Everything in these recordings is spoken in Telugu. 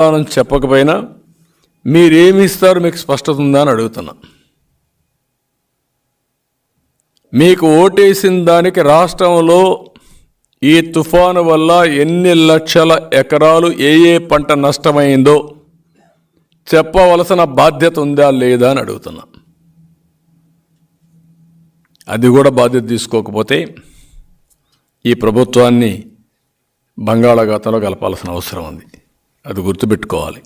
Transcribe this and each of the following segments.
సమాధానం చెప్పకపోయినా మీరేమి ఇస్తారు మీకు స్పష్టత ఉందా అని అడుగుతున్నా. మీకు ఓటేసిన దానికి రాష్ట్రంలో ఈ తుఫాను వల్ల ఎన్ని లక్షల ఎకరాలు ఏ ఏ పంట నష్టమైందో చెప్పవలసిన బాధ్యత ఉందా లేదా అని అడుగుతున్నా. అది కూడా బాధ్యత తీసుకోకపోతే ఈ ప్రభుత్వాన్ని బంగాళాఖాతంలో కలపాల్సిన అవసరం ఉంది. అది గుర్తుపెట్టుకోవాలి.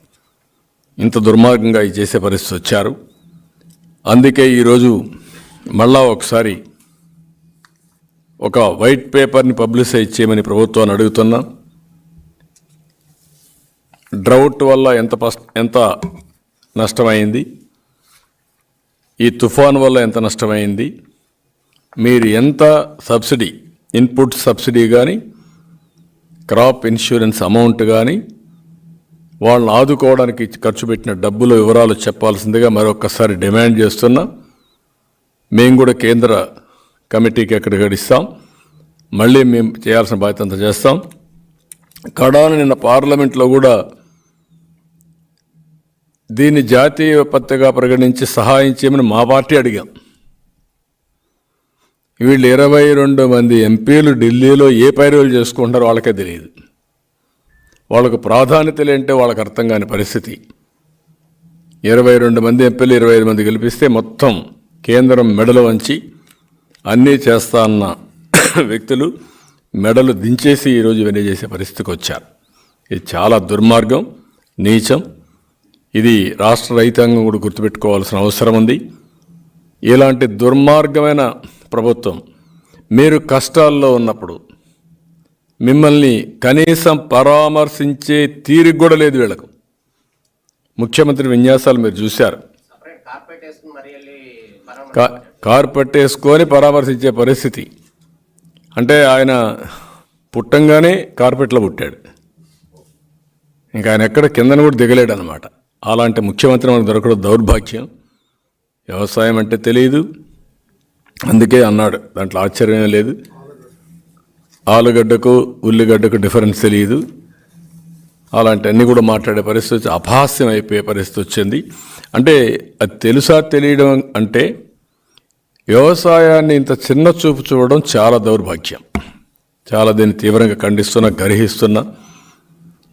ఇంత దుర్మార్గంగా ఇది చేసే పరిస్థితి వచ్చారు. అందుకే ఈరోజు మళ్ళా ఒకసారి ఒక వైట్ పేపర్ని పబ్లిసైజ్ చేయమని ప్రభుత్వాన్ని అడుగుతున్నా. డ్రౌట్ వల్ల ఎంత పస్- ఎంత నష్టమైంది? ఈ తుఫాన్ వల్ల ఎంత నష్టమైంది? మీరు ఎంత సబ్సిడీ ఇన్పుట్ సబ్సిడీ కానీ క్రాప్ ఇన్సూరెన్స్ అమౌంట్ కానీ వాళ్ళని ఆదుకోవడానికి ఖర్చు పెట్టిన డబ్బుల వివరాలు చెప్పాల్సిందిగా మరొకసారి డిమాండ్ చేస్తున్నా. మేము కూడా కేంద్ర కమిటీకి ఎక్కడ గడిస్తాం మళ్ళీ మేము చేయాల్సిన బాధ్యత అంతా చేస్తాం. కడాను నిన్న పార్లమెంట్లో కూడా దీన్ని జాతీయ విపత్తుగా పరిగణించి సహాయం చేయమని మా పార్టీ అడిగాం. వీళ్ళు ఇరవై రెండు మంది ఎంపీలు ఢిల్లీలో ఏ పైరులు చేసుకుంటారో వాళ్ళకే తెలియదు. వాళ్ళకు ప్రాధాన్యతలు లేంటే వాళ్ళకి అర్థం కాని పరిస్థితి. ఇరవై రెండు మంది ఎంపీలు ఇరవై ఐదు మంది గెలిపిస్తే మొత్తం కేంద్రం మెడలు వంచి అన్నీ చేస్తా అన్న వ్యక్తులు మెడలు దించేసి ఈరోజు ఇవన్నీ చేసే పరిస్థితికి వచ్చారు. ఇది చాలా దుర్మార్గం నీచం. ఇది రాష్ట్ర రైతాంగం కూడా గుర్తుపెట్టుకోవాల్సిన అవసరం ఉంది. ఇలాంటి దుర్మార్గమైన ప్రభుత్వం మీరు కష్టాల్లో ఉన్నప్పుడు మిమ్మల్ని కనీసం పరామర్శించే తీరిక కూడా లేదు వీళ్ళకు. ముఖ్యమంత్రి విన్యాసాలు మీరు చూశారు. కార్పెట్ వేసుకుని కార్పెట్ పరామర్శించే పరిస్థితి. అంటే ఆయన పుట్టంగానే కార్పెట్లో పుట్టాడు. ఇంకా ఆయన ఎక్కడ కిందన కూడా దిగలేడు అనమాట అలాంటి ముఖ్యమంత్రి మనకు దొరకడం దౌర్భాగ్యం. వ్యవసాయం అంటే తెలియదు అందుకే అన్నాడు. దాంట్లో ఆశ్చర్యం లేదు. ఆలుగడ్డకు ఉల్లిగడ్డకు డిఫరెన్స్ తెలియదు అలాంటి అన్నీ కూడా మాట్లాడే పరిస్థితి వచ్చి అపహాస్యం అయిపోయే పరిస్థితి వచ్చింది. అంటే అది తెలుసా తెలియడం అంటే వ్యవసాయాన్ని ఇంత చిన్న చూపు చూడడం చాలా దౌర్భాగ్యం. చాలా దీన్ని తీవ్రంగా ఖండిస్తున్నా గర్హిస్తున్నా.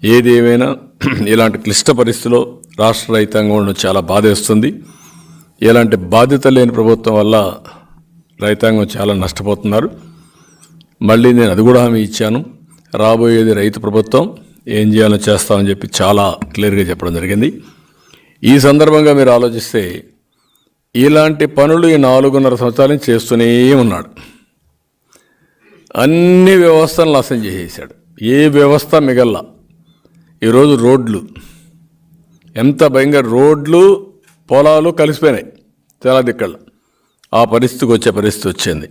ఏది ఏమైనా ఇలాంటి క్లిష్ట పరిస్థితిలో రాష్ట్ర రైతాంగం ఉండడం చాలా బాధేస్తుంది ఇలాంటి బాధ్యత లేని ప్రభుత్వం వల్ల రైతాంగం చాలా నష్టపోతున్నారు. మళ్ళీ నేను అది కూడా హామీ ఇచ్చాను. రాబోయేది రైతు ప్రభుత్వం ఏం చేయాలో చేస్తామని చెప్పి చాలా క్లియర్గా చెప్పడం జరిగింది. ఈ సందర్భంగా మీరు ఆలోచిస్తే ఇలాంటి పనులు ఈ నాలుగున్నర సంవత్సరాల నుంచి చేస్తూనే ఉన్నాడు. అన్ని వ్యవస్థలను నాశనం చేసేసాడు. ఏ వ్యవస్థ మిగల్లా? ఈరోజు రోడ్లు. ఎంత భయంకర రోడ్లు పొలాలు కలిసిపోయినాయి. చాలా దిక్కళ్ళు ఆ పరిస్థితికి వచ్చే పరిస్థితి వచ్చింది.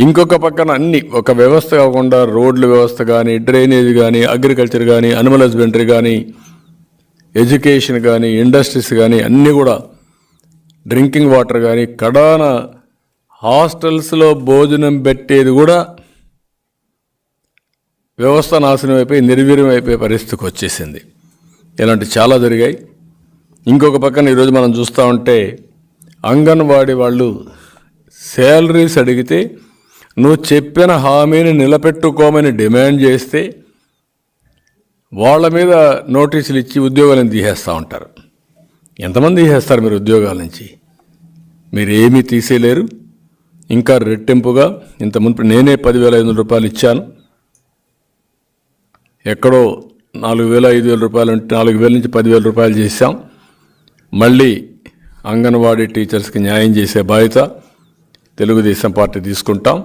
ఇంకొక పక్కన అన్ని ఒక వ్యవస్థ కాకుండా రోడ్ల వ్యవస్థ కానీ డ్రైనేజ్ కానీ అగ్రికల్చర్ కానీ అనిమల్ హస్బెండరీ కానీ ఎడ్యుకేషన్ కానీ ఇండస్ట్రీస్ కానీ అన్నీ కూడా డ్రింకింగ్ వాటర్ కానీ కడాన హాస్టల్స్లో భోజనం పెట్టేది కూడా వ్యవస్థ నాశనం అయిపోయి నిర్వీర్యం అయిపోయే పరిస్థితికి వచ్చేసింది. ఇలాంటి చాలా జరిగాయి. ఇంకొక పక్కన ఈరోజు మనం చూస్తూ ఉంటే అంగన్వాడీ వాళ్ళు శాలరీస్ అడిగితే నువ్వు చెప్పిన హామీని నిలబెట్టుకోమని డిమాండ్ చేస్తే వాళ్ళ మీద నోటీసులు ఇచ్చి ఉద్యోగాలను తీసేస్తూ ఉంటారు. ఎంతమంది తీసేస్తారు మీరు ఉద్యోగాల నుంచి? మీరు ఏమీ తీసేయలేరు ఇంకా రెట్టింపుగా ఇంత మునుపు నేనే పదివేల ఐదు వందల రూపాయలు ఇచ్చాను. ఎక్కడో నాలుగు వేల ఐదు వేల రూపాయలు ఉంటే నాలుగు వేల నుంచి పదివేల రూపాయలు చేశాం. మళ్ళీ అంగన్వాడీ టీచర్స్కి న్యాయం చేసే బాధ్యత తెలుగుదేశం పార్టీ తీసుకుంటాం.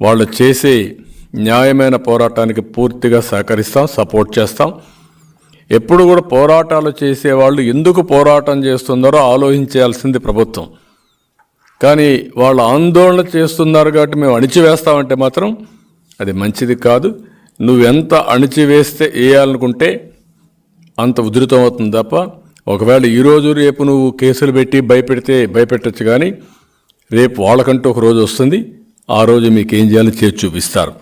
వాళ్ళు చేసే న్యాయమైన పోరాటానికి పూర్తిగా సహకరిస్తాం సపోర్ట్ చేస్తాం. ఎప్పుడు కూడా పోరాటాలు చేసేవాళ్ళు ఎందుకు పోరాటం చేస్తున్నారో ఆలోచించాల్సింది ప్రభుత్వం. కానీ వాళ్ళు ఆందోళన చేస్తున్నారు కాబట్టి మేము అణిచివేస్తామంటే మాత్రం అది మంచిది కాదు. నువ్వెంత అణిచివేస్తే వేయాలనుకుంటే అంత ఉధృతం అవుతుంది తప్ప ఒకవేళ ఈరోజు రేపు నువ్వు కేసులు పెట్టి భయపెడితే భయపెట్టచ్చు కానీ రేపు వాళ్ళకంటూ ఒక రోజు వస్తుంది. ఆ రోజు మీకేం చేయాలో చేసి చూపిస్తారు